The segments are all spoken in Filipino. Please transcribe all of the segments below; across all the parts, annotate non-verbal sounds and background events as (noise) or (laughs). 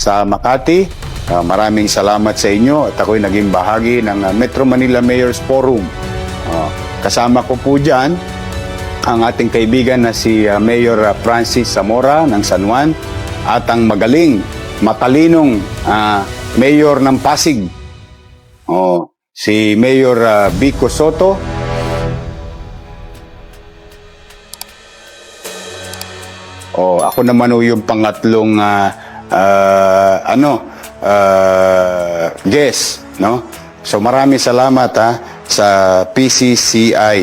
sa Makati. Ah, maraming salamat sa inyo at ako'y naging bahagi ng ah, Metro Manila Mayor's Forum. Ah, kasama ko po dyan ang ating kaibigan na si Mayor Francis Zamora ng San Juan at ang magaling, matalinong ah, Mayor ng Pasig. Oh, si Mayor ah, Vico Soto. Oh, ako naman yung pangatlong ah, ah, ano ah, guest, no? So maraming salamat ha sa PCCI.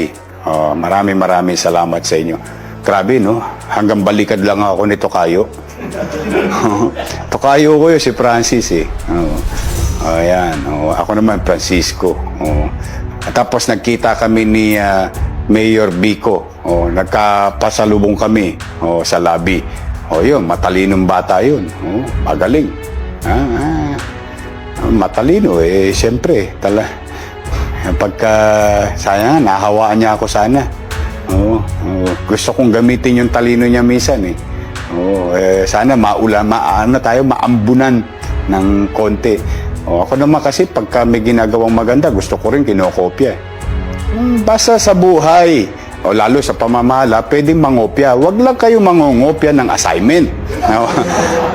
Oh, maraming maraming salamat sa inyo. Grabe no, hanggang balikad lang ako nito kayo. (laughs) Tokayo ko yun si Francis eh. Oo. Ayan. Oo. Ako naman, Francisco. At tapos nagkita kami ni ah, Mayor Bico. Oo. Nagkapasalubong kami oo, sa lobby. O yun, matalinong bata yun. Oo. Magaling. Ah, ah. Matalino eh, siyempre. Tala. Pagka, sana, nahawaan niya ako sana. Oo, oo. Gusto kong gamitin yung talino niya minsan eh. Oo, eh, sana maula, maano tayo, maambunan ng konti. O, ako naman kasi pagka may ginagawang maganda, gusto ko rin kinokopya. eh. Hmm, Basta sa buhay, o lalo sa pamamala, pwedeng mangopya. Huwag lang kayo mangongopya ng assignment. (laughs) o,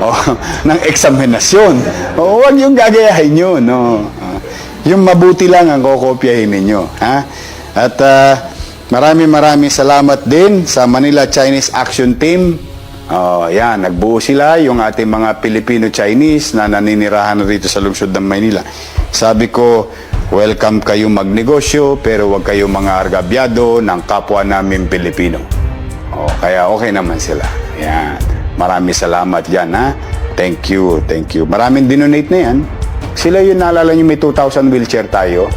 o, ng eksaminasyon. O, huwag yung gagayahin nyo. No? Yung mabuti lang ang kokopyahin ninyo. Ha? At ah, maraming maraming salamat din sa Manila Chinese Action Team. Oh, yan, nagbuo sila yung ating mga Filipino-Chinese na naninirahan rito sa lungsod ng Maynila. Sabi ko, welcome kayo magnegosyo pero huwag kayo mga argabyado ng kapwa namin Pilipino. Oh, kaya okay naman sila. Yan. Maraming salamat dyan, ha? Thank you, thank you. Maraming dinonate na yan. Sila yun, naalala nyo may 2,000 wheelchair tayo.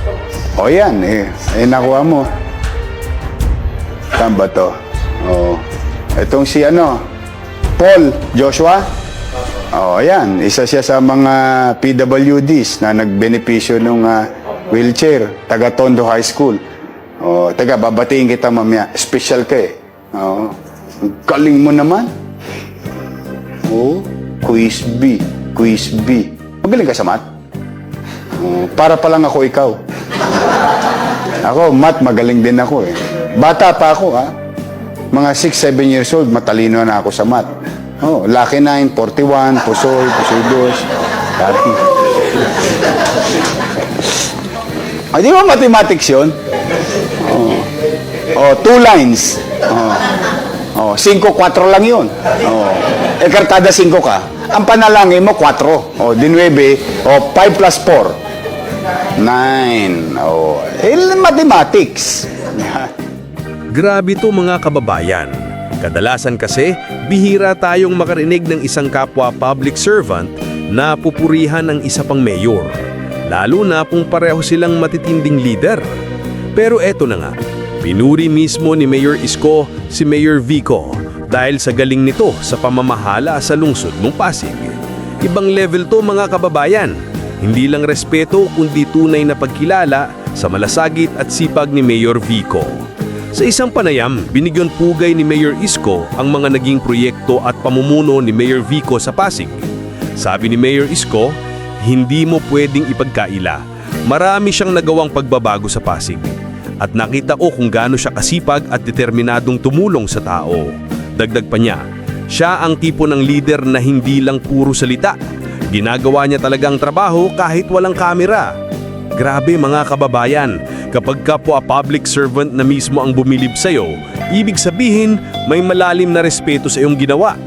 O yan, eh, eh nakuha mo. Saan ba to? Oh. Itong si ano, Paul Joshua. Oh, ayan. Isa siya sa mga PWDs na nagbenepisyo ng wheelchair. Taga Tondo High School. Oh, taga, babatiin kita mamaya. Special ka eh. Ang Galing mo naman. Oh, quiz B. Quiz B. Magaling ka sa math? Oh, para pa lang ako ikaw. Ako, math, magaling din ako eh. Bata pa ako, ha? Mga 6, 7 years old, matalino na ako sa math. Oh, Lucky 9, 41, Pusoy, Pusoy 2. Dati. Ay, di ba mathematics yun? Oh, oh two lines. Oh, oh 5, 4 lang yun. Oh, eh, kartada 5 ka. Ang panalangin mo, 4. Oh, di 9. Oh, 5 plus 4. 9. Oh, eh, mathematics. Grabe to mga kababayan. Kadalasan kasi, bihira tayong makarinig ng isang kapwa public servant na pupurihan ng isa pang mayor. Lalo na kung pareho silang matitinding leader. Pero eto na nga, pinuri mismo ni Mayor Isko si Mayor Vico dahil sa galing nito sa pamamahala sa lungsod ng Pasig. Ibang level to mga kababayan. Hindi lang respeto kundi tunay na pagkilala sa malasagit at sipag ni Mayor Vico. Sa isang panayam, binigyan pugay ni Mayor Isko ang mga naging proyekto at pamumuno ni Mayor Vico sa Pasig. Sabi ni Mayor Isko, hindi mo pwedeng ipagkaila. Marami siyang nagawang pagbabago sa Pasig. At nakita ko kung gaano siya kasipag at determinadong tumulong sa tao. Dagdag pa niya, siya ang tipo ng leader na hindi lang puro salita. Ginagawa niya talagang trabaho kahit walang kamera. Grabe mga kababayan, kapag kapwa public servant na mismo ang bumilib sa'yo, ibig sabihin may malalim na respeto sa iyong ginawa.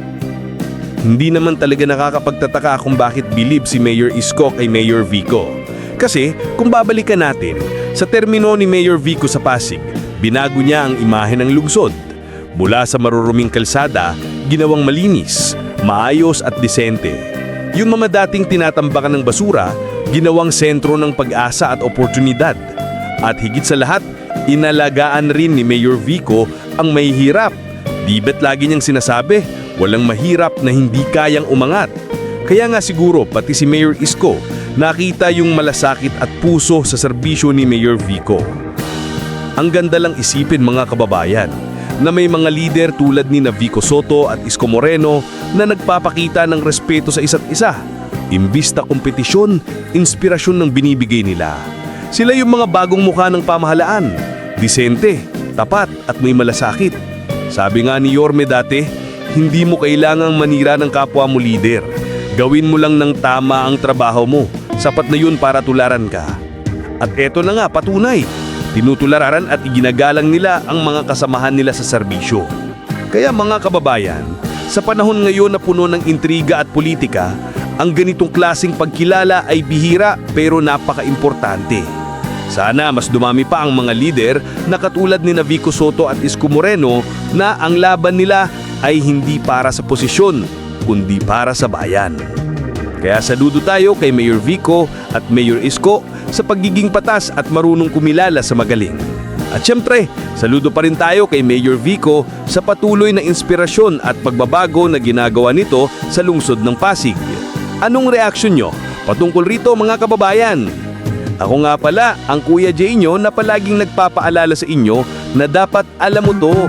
Hindi naman talaga nakakapagtataka kung bakit bilib si Mayor Isko kay Mayor Vico. Kasi kung babalikan natin, sa termino ni Mayor Vico sa Pasig, binago niya ang imahe ng lungsod. Mula sa maruruming kalsada, ginawang malinis, maayos at disente. Yung mga dating tinatambakan ng basura, ginawang sentro ng pag-asa at oportunidad. At higit sa lahat, inalagaan rin ni Mayor Vico ang may hirap. Di ba't lagi niyang sinasabi, walang mahirap na hindi kayang umangat. Kaya nga siguro pati si Mayor Isko nakita yung malasakit at puso sa serbisyo ni Mayor Vico. Ang ganda lang isipin mga kababayan na may mga lider tulad ni na Vico Soto at Isko Moreno na nagpapakita ng respeto sa isa't isa Imbis na kompetisyon, inspirasyon ng binibigay nila. Sila yung mga bagong mukha ng pamahalaan. Disente, tapat at may malasakit. Sabi nga ni Yorme dati, hindi mo kailangang manira ng kapwa mo leader. Gawin mo lang ng tama ang trabaho mo. Sapat na yun para tularan ka. At eto na nga, patunay. Tinutularan at iginagalang nila ang mga kasamahan nila sa serbisyo. Kaya mga kababayan, sa panahon ngayon na puno ng intriga at politika, ang ganitong klasing pagkilala ay bihira pero napaka-importante. Sana mas dumami pa ang mga lider na katulad ni Vico Soto at Isko Moreno na ang laban nila ay hindi para sa posisyon, kundi para sa bayan. Kaya saludo tayo kay Mayor Vico at Mayor Isko sa pagiging patas at marunong kumilala sa magaling. At syempre, saludo pa rin tayo kay Mayor Vico sa patuloy na inspirasyon at pagbabago na ginagawa nito sa lungsod ng Pasig. Anong reaksyon nyo patungkol rito mga kababayan? Ako nga pala, ang Kuya Jay nyo na palaging nagpapaalala sa inyo na dapat alam mo to